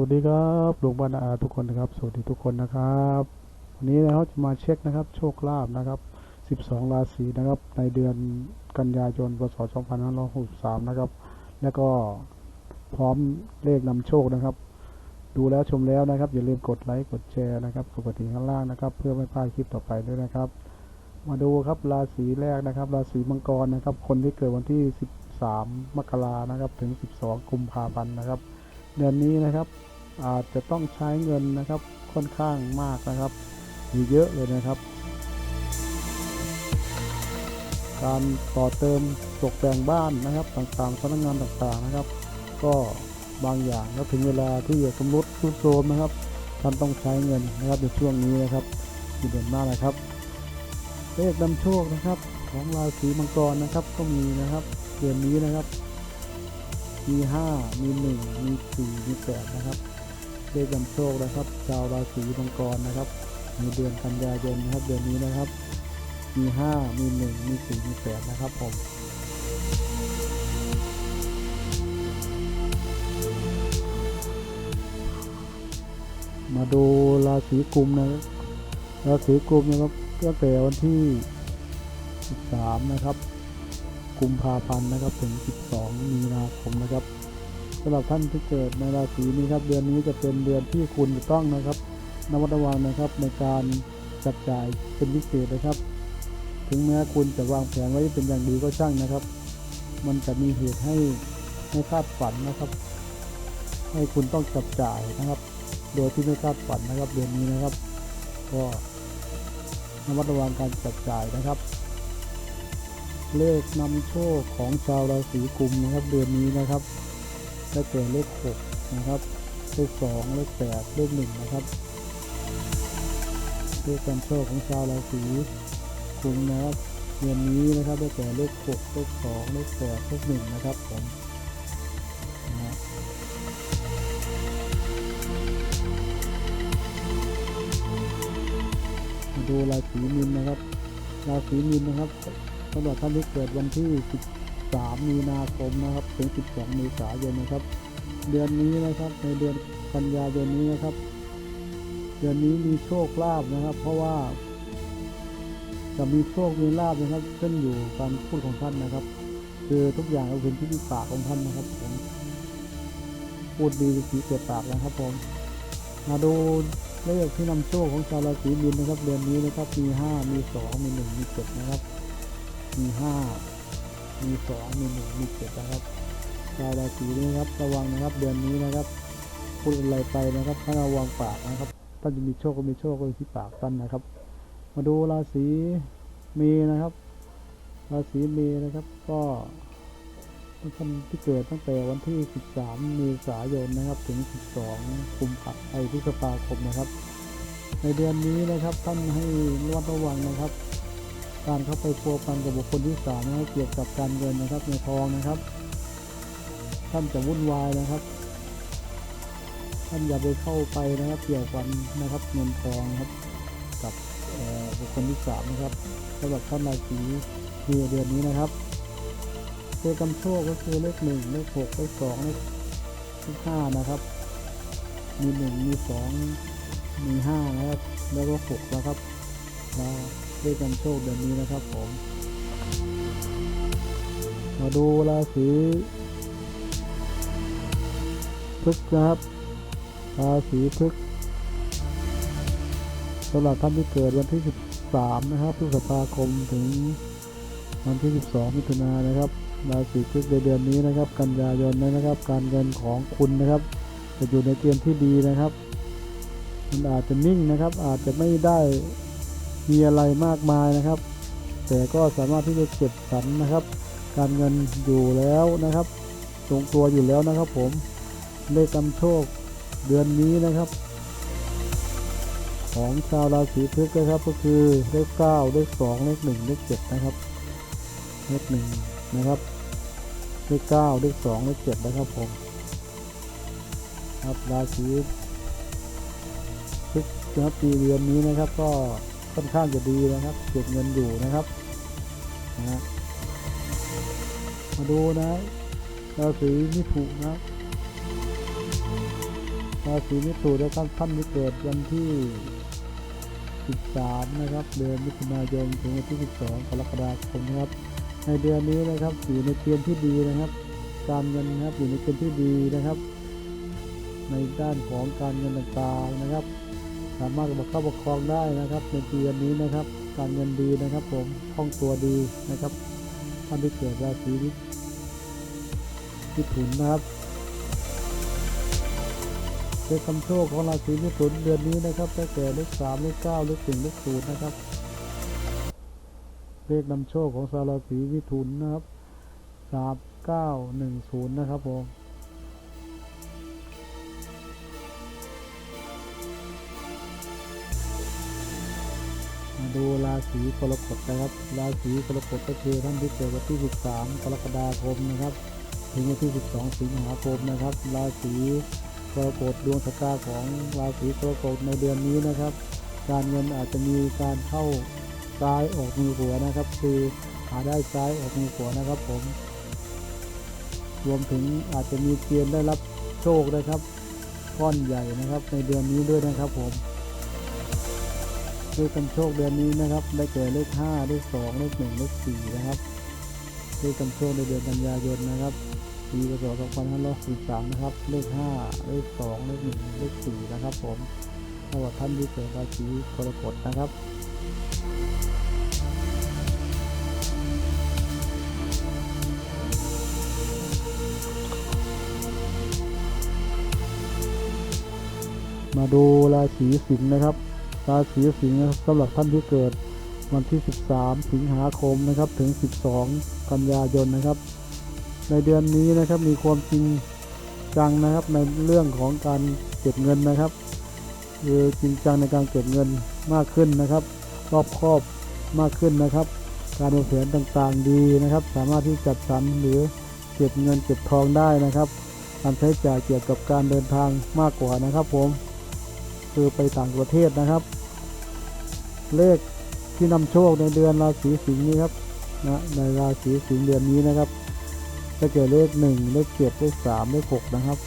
วัสดีครับลุงบ้านอาทุกคนนะครับ สวัสดีทุกคนนะครับ วันนี้เราจะมาเช็คนะครับ โชคลาภนะครับ 12 ราศีนะครับ ในเดือนกันยายน พศ 2563 นะครับ แล้วก็พร้อมเลขนำโชคนะครับ ดูแล้วชมแล้วนะครับ อย่าลืมกดไลค์ กดแชร์นะครับกดกระดิ่งข้างล่างนะครับ เพื่อไม่พลาดคลิปต่อไปด้วยนะครับ มาดูครับราศีแรกนะครับ ราศีมังกรนะครับ คนที่เกิดวันที่ 13 มกรานะครับ ถึง 12 กุมภาพันธ์นะครับ เดือนนี้นะครับ อาจจะต้องใช้เงินนะครับค่อนข้างมากนะครับอยู่เยอะเลยนะครับ การต่อเติมตกแต่งบ้านนะครับต่างๆสำนักงานต่างๆนะครับ ก็บางอย่างก็ถึงเวลาที่จะชำรุดทรุดโทรมนะครับท่านต้องใช้เงินนะครับในช่วงนี้นะครับที่เด่นมากนะครับเลขนำโชคนะครับของราศีมังกรนะครับก็มีนะครับเดือนนี้นะครับมีห้ามีหนึ่งมีสี่มีแปดนะครับ เลขนำโชคนะครับชาวราศีมังกรนะครับ ในเดือนกันยายนนะครับเดือนนี้นะครับ มีห้ามีหนึ่งมีสี่มีแปดนะครับผมมาดูราศีกุมนะครับราศีกุมนะครับตั้งแต่วันที่ 13 นะครับ กุมภาพันธ์นะครับ ถึง 12 มีนาคมนะครับ สำหรับท่านที่เกิดในราศีนี้ครับ เดือนนี้จะเป็นเดือนที่คุณต้องนะครับนวัตระวังนะครับในการจับจ่ายเป็นพิเศษนะครับ ถึงแม้คุณจะวางแผนไว้เป็นอย่างดีก็ช่างนะครับ มันจะมีเหตุให้ให้คาดฝันนะครับ ให้คุณต้องจับจ่ายนะครับ โดยที่ไม่คาดฝันนะครับ เดือนนี้นะครับ ก็ระมัดระวังการจับจ่ายนะครับ เลขนำโชคของชาวราศีกุมนะครับ เดือนนี้นะครับ ได้แก่เลขหกนะครับ เลขสองเลขแปดเลขหนึ่งนะครับเลขนำโชคของชาวราศีกุมนะครับเดือนนี้นะครับได้แก่เลขหกเลขสองเลขแปดเลขหนึ่งนะครับผมดูราศีมีนนะครับ ราศีมีนนะครับสำหรับท่านที่เกิดวันที่ 13มีนาคมนะครับถึง 12 เมษายนนะครับ เดือนนี้นะครับในเดือนกันยายนนี้นะครับ เดือนนี้มีโชคลาภนะครับ เพราะว่า จะมีโชคมีลาภนะครับขึ้นอยู่การพูดของท่านนะครับ คือทุกอย่างเราเป็นที่ปากของท่านนะครับผมพูดดีสีเกิดปากนะครับผมมาดูเลขที่นำโชคของชาวราศีมีนนะครับ เดือนนี้นะครับมีห้ามีสองมีหนึ่งมีเจ็ดนะครับ มีห้า มีสองมีหนึ่งมีเจ็ดนะครับชาวราศีนี้ครับระวังนะครับเดือนนี้นะครับพูดอะไรไปนะครับให้ระวังปากนะครับท่านจะมีโชคก็มีโชคก็ที่ปากท่านนะครับ มาดูราศีเมีนะครับ ราศีเมีนะครับ ก็ท่านที่เกิดตั้งแต่วันที่ 13 เมษายนนะครับ ถึง 12 กุมภาพันธ์ไอพฤษภาคมนะครับ ในเดือนนี้นะครับท่านให้ระมัดระวังนะครับ การเข้าไปพัวพันกับบุคคลที่สามนะครับเกี่ยวกับการเงินนะครับในทองนะครับ ท่านจะวุ่นวายนะครับ ท่านอย่าไปเข้าไปนะครับเกี่ยวกันนะครับเงินทองครับ กับบุคคลที่สามนะครับสำหรับท่านราศีมีเดือนนี้นะครับเลขกำโชคก็คือเลขหนึ่งเลขหกเลขสองเลขห้านะครับ มีหนึ่งมีสองมีห้านะครับ แล้วก็หกนะครับแล้วเลขกำโชคเดือนนี้นะครับผม มาดูราศีพฤกษภนะครับ ราศีพฤกษภสำหรับท่านที่เกิดวันที่ 13 นะครับพฤษภาคมถึงวันที่ 12 มิถุนายนนะครับ ราศีพฤกษภในเดือนนี้นะครับ กันยายนนะครับ การเงินของคุณนะครับ จะอยู่ในเกณฑ์ที่ดีนะครับ มันอาจจะนิ่งนะครับ อาจจะไม่ได้ มีอะไรมากมายนะครับ แต่ก็สามารถที่จะเก็บสรรนะครับ การเงินอยู่แล้วนะครับตรงตัวอยู่แล้วนะครับ ผมเลขกำโชคเดือนนี้นะครับ ของชาวราศีพฤษภนะครับ ก็คือเลขเก้าเลขสองเลขหนึ่งเลขเจ็ดนะครับเลขหนึ่งนะครับเลขเก้าเลขสองเลขเจ็ดนะครับผมครับราศีพฤษนะครับปีเดือนนี้นะครับก็ ค่อนข้างจะดีนะครับ เก็บเงินอยู่นะครับนะมาดูนะราศีมิถุนะราศีมิถุนนะครับท่านที่เกิดวันที่ 13 นะครับ เดือนมิถุนายนถึงวันที่ 12 กรกฎาคมนะครับ ในเดือนนี้นะครับอยู่ในเกณฑ์ที่ดีนะครับ การเงินนะครับอยู่ในเกณฑ์ที่ดีนะครับ ในด้านของการเงินต่างๆนะครับ สามารถประคับประคองได้นะครับ ในเดือนนี้นะครับ การเงินดีนะครับ ผมคล่องตัวดีนะครับท่านที่เกิดราศีมิถุนนะครับเลขคำโชคของราศีมิถุนเดือนนี้นะครับได้แก่เลขสามเลขเก้าเลขหนึ่งเลขศูนย์นะครับ เลขนำโชคของชาวราศีมิถุนนะครับสามเก้าหนึ่งศูนย์นะครับผม ดูราศีกรกฎนะครับ ราศีกรกฎก็คือท่านที่เกิดวันที่ 13 กรกฎาคมนะครับ ถึงวันที่ 12 สิงหาคมนะครับ ราศีกรกฎดวงชะตาของราศีกรกฎในเดือนนี้นะครับ การเงินอาจจะมีการเข้าซ้ายออกมือหัวนะครับ คือหาได้ซ้ายออกมือหัวนะครับผม รวมถึงอาจจะมีเกณฑ์ได้รับโชคนะครับก้อนใหญ่นะครับในเดือนนี้ด้วยนะครับผม ลขกันโชคเดือนนี้นะครับ ได้แก่เลขห้าเลขสองเลขหนึ่งเลขสี่นะครับเลขกันโชคในเดือนกันยายนนะครับปีพศ2543นะครับ เลขห้าเลขสองเลขหนึ่งเลขสี่นะครับ ผมสำหรับท่านที่เกิดราศีกรกฎนะครับมาดูราศีสิงห์นะครับ ราศีสิงห์นะครับสำหรับท่านที่เกิดวันที่ 13 สิงหาคมนะครับถึง 12 กันยายนนะครับ ในเดือนนี้นะครับมีความจริงจังนะครับในเรื่องของการเก็บเงินนะครับคือจริงจังในการเก็บเงินมากขึ้นนะครับ รอบครอบมากขึ้นนะครับ การวางแผนต่างๆดีนะครับ สามารถที่จัดสรรหรือเก็บเงินเก็บทองได้นะครับการใช้จ่ายเกี่ยวกับการเดินทางมากกว่านะครับ ผมคือไปต่างประเทศนะครับ เลขที่นำโชคในเดือนราศีสิงห์นี้ครับนะในราศีสิงห์เดือนนี้นะครับจะเกิดเลขหนึ่งเลขเจ็ดเลขสามเลขหกนะครับ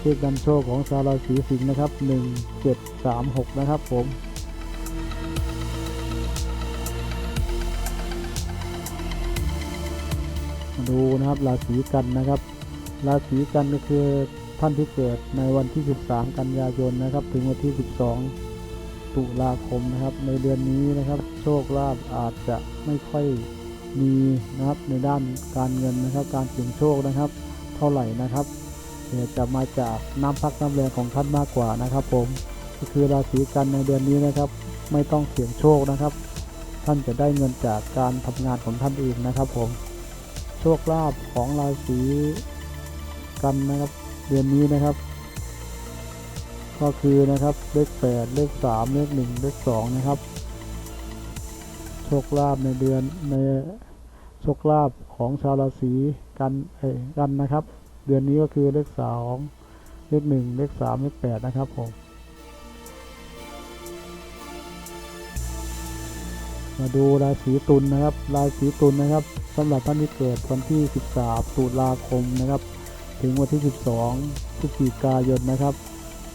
เลขนำโชคของชาวราศีสิงห์นะครับหนึ่งเจ็ดสามหกนะครับผมมาดูนะครับราศีกันนะครับ ราศีกันก็คือท่านที่เกิดในวันที่ 13 กันยายนนะครับ ถึงวันที่ 12 ตุลาคมนะครับ ในเดือนนี้นะครับ โชคลาภอาจจะไม่ค่อยมีนะครับในด้านการเงินนะครับ การเสี่ยงโชคนะครับ เท่าไหร่นะครับแต่จะมาจากน้ำพักน้ำแรงของท่านมากกว่านะครับ ผมก็คือราศีกันในเดือนนี้นะครับ ไม่ต้องเสี่ยงโชคนะครับ ท่านจะได้เงินจากการทำงานของท่านเองนะครับ ผมโชคลาภของราศีกันนะครับ เดือนนี้นะครับ ก็คือนะครับเลขแปดเลขสามเลขหนึ่งเลขสองนะครับ โชคลาภในเดือนในโชคลาภของชาวราศีกันเอ้กันนะครับ เดือนนี้ก็คือเลขสองเลขหนึ่งเลขสามเลขแปดนะครับผมมาดูราศีตุลนะครับ ราศีตุลนะครับสำหรับท่านที่เกิดวันที่ 13 ตุลาคมนะครับ ถึงวันที่ 12พฤศจิกายนนะครับ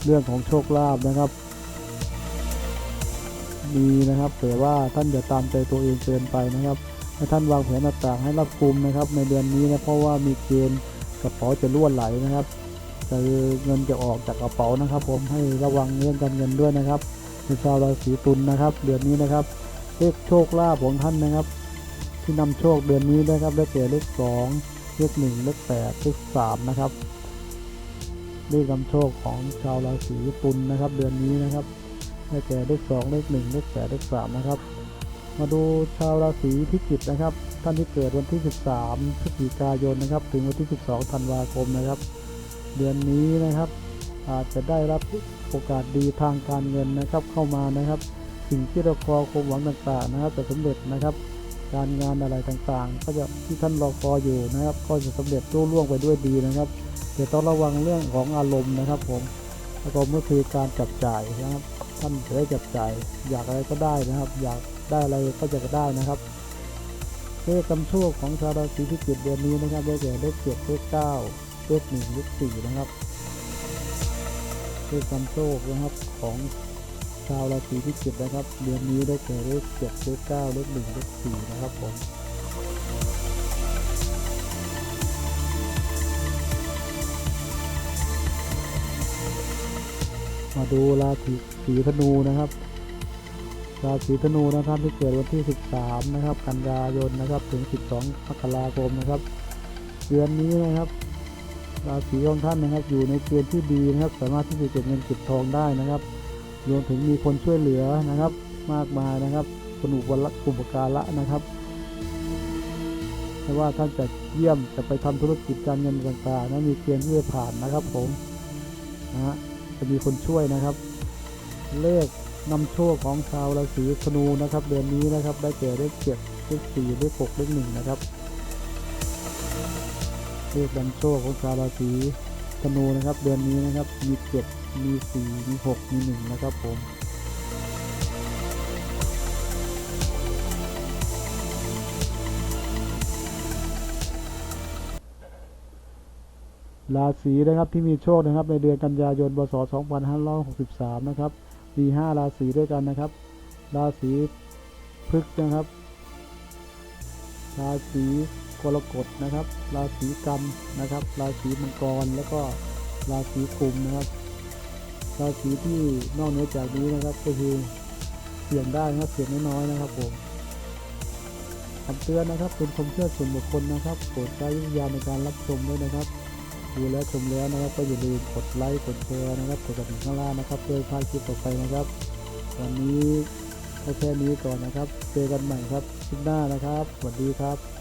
เรื่องของโชคลาภนะครับ มีนะครับแต่ว่าท่านอย่าตามใจตัวเองเกินไปนะครับให้ท่านวางแผนต่างๆให้รับกุมนะครับ ในเดือนนี้นะเพราะว่ามีเกณฑ์กระเป๋าจะรั่วไหลนะครับคือเงินจะออกจากกระเป๋านะครับ ผมให้ระวังเรื่องการเงินด้วยนะครับในชาวราศีตุลนะครับ เดือนนี้นะครับเลขโชคลาภของท่านนะครับ ที่นำโชคเดือนนี้นะครับได้แก่เลขสองเลขหนึ่งเลขแปดเลขสามนะครับ เลขนำโชคของชาวราศีตุลนะครับ เดือนนี้นะครับได้แก่เลขสองเลขหนึ่งเลขแปดเลขสามนะครับ มาดูชาวราศีพิจิกนะครับ ท่านที่เกิดวันที่ 13พฤศจิกายนนะครับ ถึงวันที่ 12ธันวาคมนะครับ เดือนนี้นะครับ อาจจะได้รับโอกาสดีทางการเงินนะครับ เข้ามานะครับ สิ่งที่เราคอความหวังต่างๆนะครับ จะสำเร็จนะครับ การงานอะไรต่างๆ ก็จะที่ท่านรอคอยอยู่นะครับ ก็จะสำเร็จรุ่ล่วงไปด้วยดีนะครับ แต่ต้องระวังเรื่องของอารมณ์นะครับ ผมอารมณ์ก็คือการจับจ่ายนะครับ ท่านจะได้จับจ่าย อยากอะไรก็ได้นะครับ อยากได้อะไรก็จะได้นะครับเลขกำโชคของชาวราศีพิจิกเดือนนี้นะครับได้แก่เลขเจ็ดเลขเก้าเลขหนึ่งเลขสี่นะครับเลขนำโชคนะครับของชาวราศีพิจิกนะครับ เดือนนี้ได้แก่เลขเจ็ดเลขเก้าเลขหนึ่งเลขสี่นะครับผม มาดูราศีสีธนูนะครับ ราศีธนูนะครับที่เกิดวันที่ 13 นะครับ กันยายนนะครับ ถึง 12 มกราคมนะครับ เดือนนี้นะครับ ราศีของท่านนะครับ อยู่ในเกณฑ์ที่ดีนะครับ สามารถที่จะเก็บเงินเก็บทองได้นะครับ รวมถึงมีคนช่วยเหลือนะครับ มากมายนะครับคนอุปละอุปการะนะครับไม่ว่าท่านจะเยี่ยมจะไปทำธุรกิจการเงินต่างๆนะมีเกณฑ์ที่จะผ่านนะครับผมนะฮะ จะมีคนช่วยนะครับ เลขนำโชคของชาวราศีธนูนะครับ เดือนนี้นะครับ ได้แก่เลขเจ็ดเลขสี่เลขหกเลขหนึ่งนะครับ เลขนำโชคของชาวราศีธนูนะครับ เดือนนี้นะครับ มีเจ็ดมีสี่มีหกมีหนึ่งนะครับผม ราศีนะครับที่มีโชคนะครับในเดือนกันยายนพศ2563 นะครับ มี 5 ราศีด้วยกันนะครับ ราศีพฤกษ์นะครับ ราศีกรกฎนะครับ ราศีกันนะครับ ราศีมังกรแล้วก็ราศีกุมนะครับ ราศีที่นอกเหนือจากนี้นะครับก็คือเสี่ยงได้นะครับเสี่ยงน้อยๆนะครับผมคำเตือนนะครับเป็นความเชื่อส่วนบุคคลนะครับโปรดใช้วิญญาณในการรับชมด้วยนะครับ ดูแล้วชมแล้วนะครับ ก็อย่าลืมกดไลค์กดแชร์นะครับกดกระดิ่งข้างล่างนะครับเพื่อพลาดคลิปต่อไปนะครับ วันนี้ก็แค่นี้ก่อนนะครับ เจอกันใหม่ครับคลิปหน้านะครับสวัสดีครับ